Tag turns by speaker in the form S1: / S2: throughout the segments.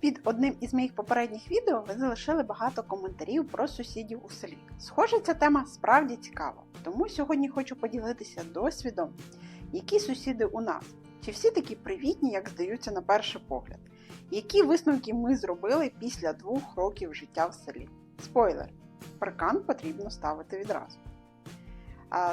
S1: Під одним із моїх попередніх відео ви залишили багато коментарів про сусідів у селі. Схоже, ця тема справді цікава, тому сьогодні хочу поділитися досвідом, які сусіди у нас, чи всі такі привітні, як здаються на перший погляд, які висновки ми зробили після двох років життя в селі. Спойлер! Паркан потрібно ставити відразу.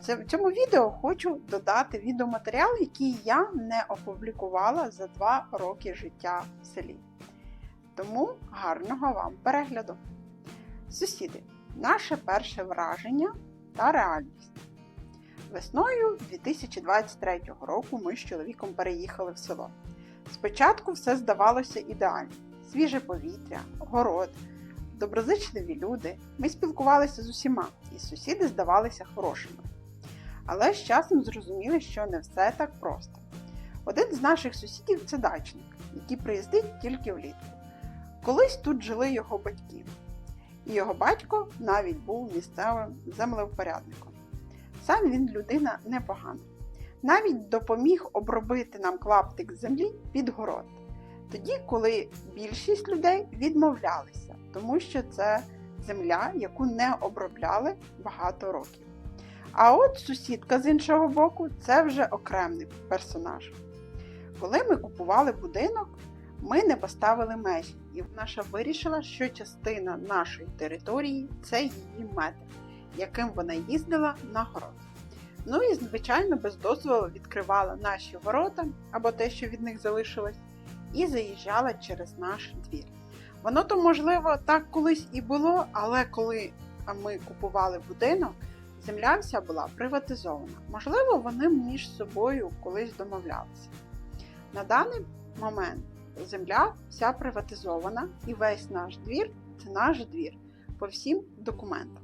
S1: Це в цьому відео хочу додати відеоматеріал, який я не опублікувала за два роки життя в селі. Тому гарного вам перегляду! Сусіди, наше перше враження та реальність. Весною 2023 року ми з чоловіком переїхали в село. Спочатку все здавалося ідеально: свіже повітря, город, доброзичливі люди. Ми спілкувалися з усіма, і сусіди здавалися хорошими. Але з часом зрозуміли, що не все так просто. Один з наших сусідів це дачник, який приїздить тільки влітку. Колись тут жили його батьки, і його батько навіть був місцевим землевпорядником. Сам він людина непогана. Навіть допоміг обробити нам клаптик землі під город. Тоді, коли більшість людей відмовлялися, тому що це земля, яку не обробляли багато років. А от сусідка з іншого боку це вже окремий персонаж. Коли ми купували будинок, ми не поставили межі, і наша вирішила, що частина нашої території це її метр, яким вона їздила на город. Ну і, звичайно, без дозволу відкривала наші ворота або те, що від них залишилось, і заїжджала через наш двір. Воно то, можливо, так колись і було, але коли ми купували будинок, земля вся була приватизована. Можливо, вони між собою колись домовлялися. На даний момент земля вся приватизована і весь наш двір це наш двір по всім документам.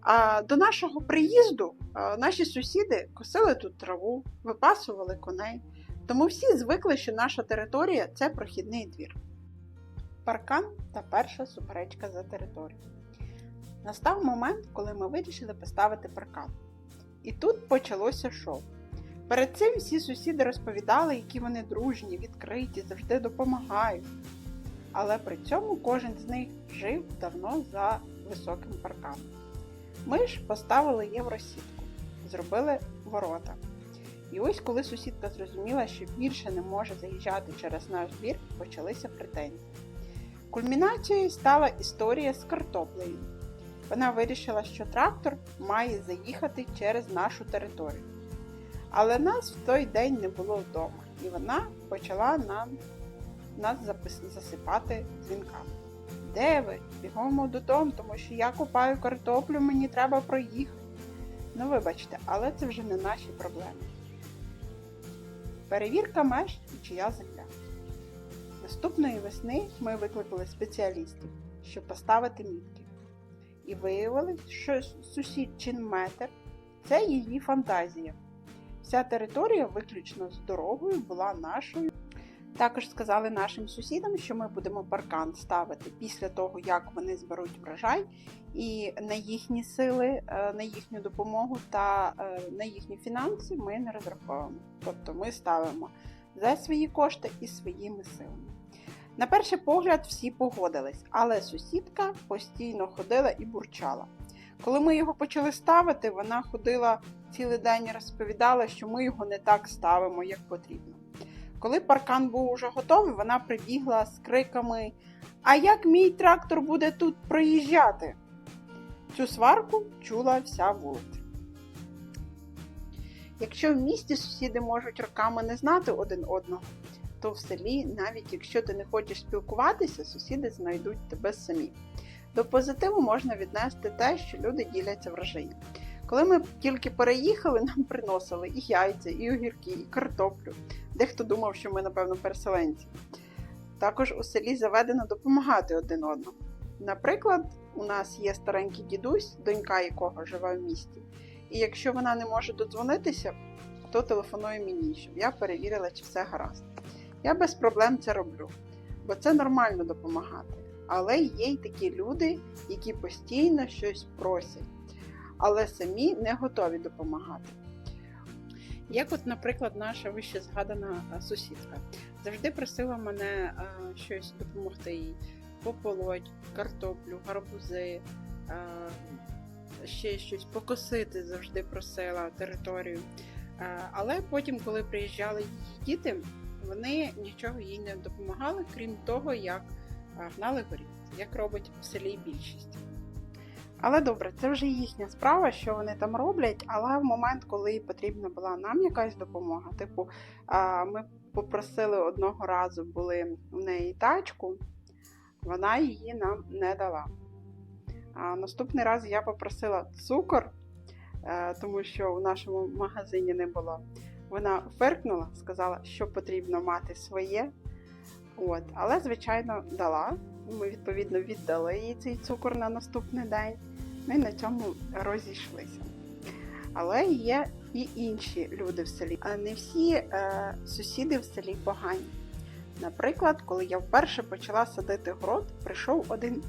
S1: А до нашого приїзду наші сусіди косили тут траву, випасували коней, тому всі звикли, що наша територія це прохідний двір. Паркан та перша суперечка за територію. Настав момент, коли ми вирішили поставити паркан. І тут почалося шоу. Перед цим всі сусіди розповідали, які вони дружні, відкриті, завжди допомагають. Але при цьому кожен з них жив давно за високим парканом. Ми ж поставили євросітку, зробили ворота. І ось коли сусідка зрозуміла, що більше не може заїжджати через наш двір, почалися претензії. Кульмінацією стала історія з картоплею. Вона вирішила, що трактор має заїхати через нашу територію. Але нас в той день не було вдома, і вона почала нам, нас засипати дзвінками. Де ви? Бігомо додому, тому що я купаю картоплю, мені треба проїхати. Ну, вибачте, але це вже не наші проблеми. Перевірка меж і чия земля. Наступної весни ми викликали спеціалістів, щоб поставити мітки. І виявилось, що сусідчин метр це її фантазія. Вся територія, виключно з дорогою, була нашою. Також сказали нашим сусідам, що ми будемо паркан ставити після того, як вони зберуть врожай, і на їхні сили, е, на їхню допомогу та е, на їхні фінанси ми не розраховуємо. Тобто ми ставимо за свої кошти і своїми силами. На перший погляд всі погодились, але сусідка постійно ходила і бурчала. Коли ми його почали ставити, вона ходила цілий день і розповідала, що ми його не так ставимо, як потрібно. Коли паркан був уже готовий, вона прибігла з криками: А як мій трактор буде тут проїжджати? Цю сварку чула вся вулиця. Якщо в місті сусіди можуть роками не знати один одного, то в селі, навіть якщо ти не хочеш спілкуватися, сусіди знайдуть тебе самі. До позитиву можна віднести те, що люди діляться врожаєм. Коли ми тільки переїхали, нам приносили і яйця, і огірки, і картоплю. Дехто думав, що ми, напевно, переселенці. Також у селі заведено допомагати один одному. Наприклад, у нас є старенький дідусь, донька якого живе в місті. І якщо вона не може додзвонитися, то телефонує мені, щоб я перевірила, чи все гаразд. Я без проблем це роблю, бо це нормально допомагати. Але є й такі люди, які постійно щось просять, але самі не готові допомагати. Як, от, наприклад, наша вище згадана е, сусідка завжди просила мене е, щось допомогти їй пополоть, картоплю, гарбузи, е, ще щось покосити завжди просила територію. Але потім, коли приїжджали її діти, вони нічого їй не допомагали, крім того, як е, гнали горіх, як робить в селі більшість. Але добре, це вже їхня справа, що вони там роблять. Але в момент, коли потрібна була нам якась допомога, типу, ми попросили одного разу були в неї тачку, вона її нам не дала. А наступний раз я попросила цукор, е, тому що в нашому магазині не було. Вона фиркнула, сказала, що потрібно мати своє. От, але, звичайно, дала. Ми відповідно віддали їй цей цукор на наступний день. Ми на цьому розійшлися. Але є і інші люди в селі. Не всі е, сусіди в селі погані. Наприклад, коли я вперше почала садити город, прийшов один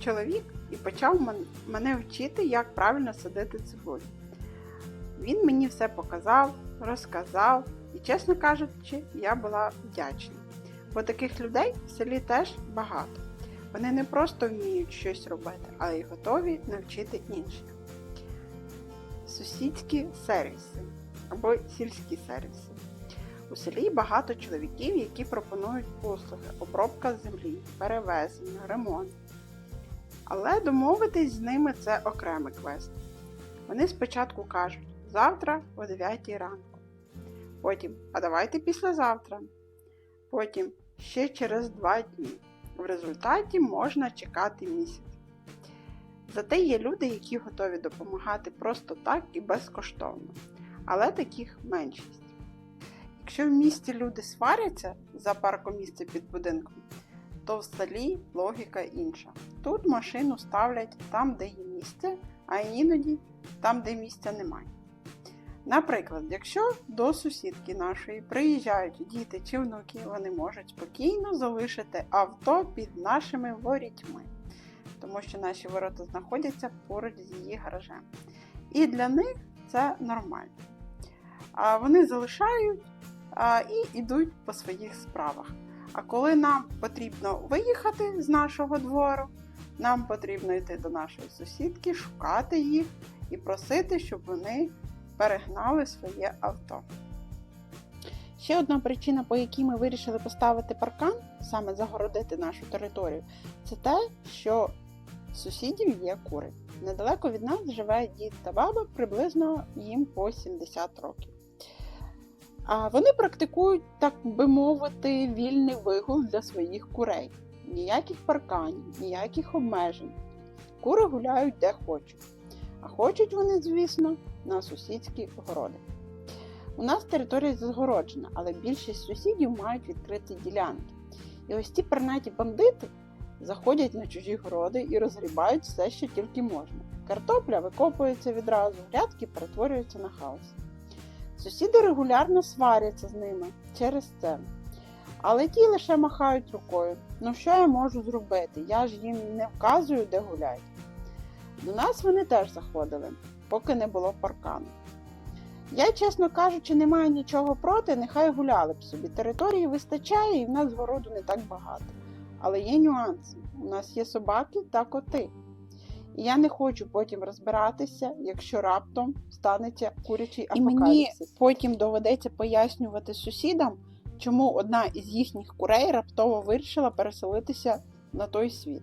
S1: чоловік і почав мене вчити, як правильно садити цибулю. Він мені все показав, розказав, і, чесно кажучи, я була вдячна. Бо таких людей в селі теж багато. Вони не просто вміють щось робити, але й готові навчити інших. Сусідські сервіси або сільські сервіси. У селі багато чоловіків, які пропонують послуги, обробка землі, перевезення, ремонт. Але домовитись з ними це окремий квест. Вони спочатку кажуть завтра о 9 ранку. Потім, а давайте післязавтра. Потім ще через 2 дні. В результаті можна чекати місяць. Зате є люди, які готові допомагати просто так і безкоштовно. Але таких меншість. Якщо в місті люди сваряться за паркомісце під будинком, то в селі логіка інша. Тут машину ставлять там, де є місце, а іноді там, де місця немає. Наприклад, якщо до сусідки нашої приїжджають діти чи внуки, вони можуть спокійно залишити авто під нашими ворітьми, тому що наші ворота знаходяться поруч з її гаражем. І для них це нормально. А Вони залишають і йдуть по своїх справах. А коли нам потрібно виїхати з нашого двору, нам потрібно йти до нашої сусідки, шукати їх і просити, щоб вони перегнали своє авто. Ще одна причина, по якій ми вирішили поставити паркан, саме загородити нашу територію, це те, що сусідів є кури. Недалеко від нас живе дід та баба, приблизно їм по 70 років. А вони практикують, так би мовити, вільний вигул для своїх курей. Ніяких парканів, ніяких обмежень. Кури гуляють де хочуть. А хочуть вони, звісно, на сусідські городи. У нас територія загороджена, але більшість сусідів мають відкриті ділянки. І ось ці пернаті бандити заходять на чужі городи і розгрібають все, що тільки можна. Картопля викопується відразу, грядки перетворюються на хаос. Сусіди регулярно сваряться з ними через це. Але ті лише махають рукою. Ну що я можу зробити? Я ж їм не вказую, де гуляють. До нас вони теж заходили, поки не було паркану. Я, чесно кажучи, не маю нічого проти, нехай гуляли б собі. Території вистачає і в нас городу не так багато. Але є нюанси. У нас є собаки та коти. І я не хочу потім розбиратися, якщо раптом станеться курячий
S2: І мені
S1: потім доведеться пояснювати сусідам, чому одна із їхніх курей раптово вирішила переселитися на той світ.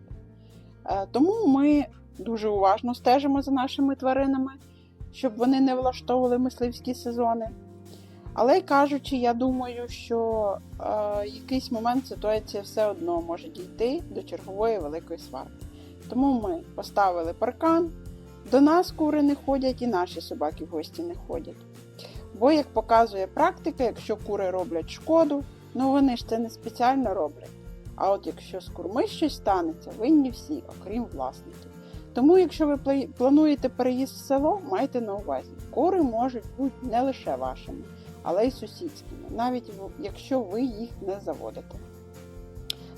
S1: Е, Тому ми дуже уважно стежимо за нашими тваринами, щоб вони не влаштовували мисливські сезони. Але кажучи, я думаю, що е, якийсь момент ситуація все одно може дійти до чергової великої сварки. Тому ми поставили паркан, до нас кури не ходять і наші собаки в гості не ходять. Бо, як показує практика, якщо кури роблять шкоду, ну вони ж це не спеціально роблять. А от якщо з курми щось станеться, винні всі, окрім власників. Тому, якщо ви плануєте переїзд в село, майте на увазі, кури можуть бути не лише вашими, але й сусідськими, навіть якщо ви їх не заводите.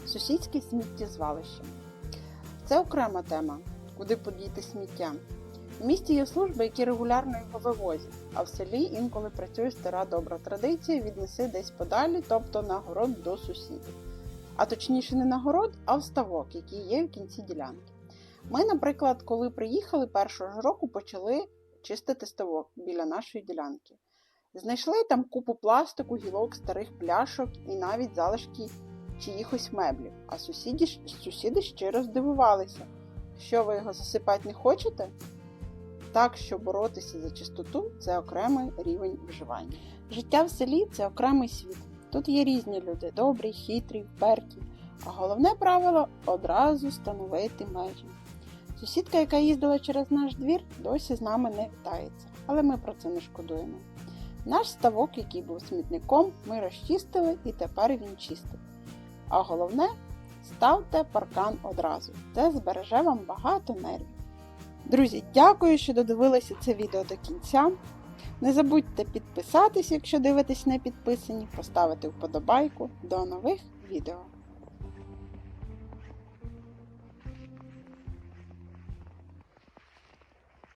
S1: Сусідське сміттєзвалище. Це окрема тема, куди подіти сміття. В місті є служби, які регулярно його вивозять, а в селі інколи працює стара добра традиція віднеси десь подалі, тобто на город до сусідів. А точніше не на город, а в ставок, який є в кінці ділянки. Ми, наприклад, коли приїхали першого ж року, почали чистити ставок біля нашої ділянки. Знайшли там купу пластику, гілок, старих пляшок і навіть залишки чиїхось меблів. А сусіди, сусіди щиро здивувалися. Що ви його засипати не хочете? Так що боротися за чистоту це окремий рівень виживання. Життя в селі це окремий світ. Тут є різні люди, добрі, хитрі, вперті. А головне правило одразу становити межі. Сусідка, яка їздила через наш двір, досі з нами не вітається, але ми про це не шкодуємо. Наш ставок, який був смітником, ми розчистили і тепер він чистий. А головне, ставте паркан одразу. Це збереже вам багато нервів. Друзі, дякую, що додивилися це відео до кінця. Не забудьте підписатись, якщо дивитесь не підписані, поставити вподобайку. До нових відео!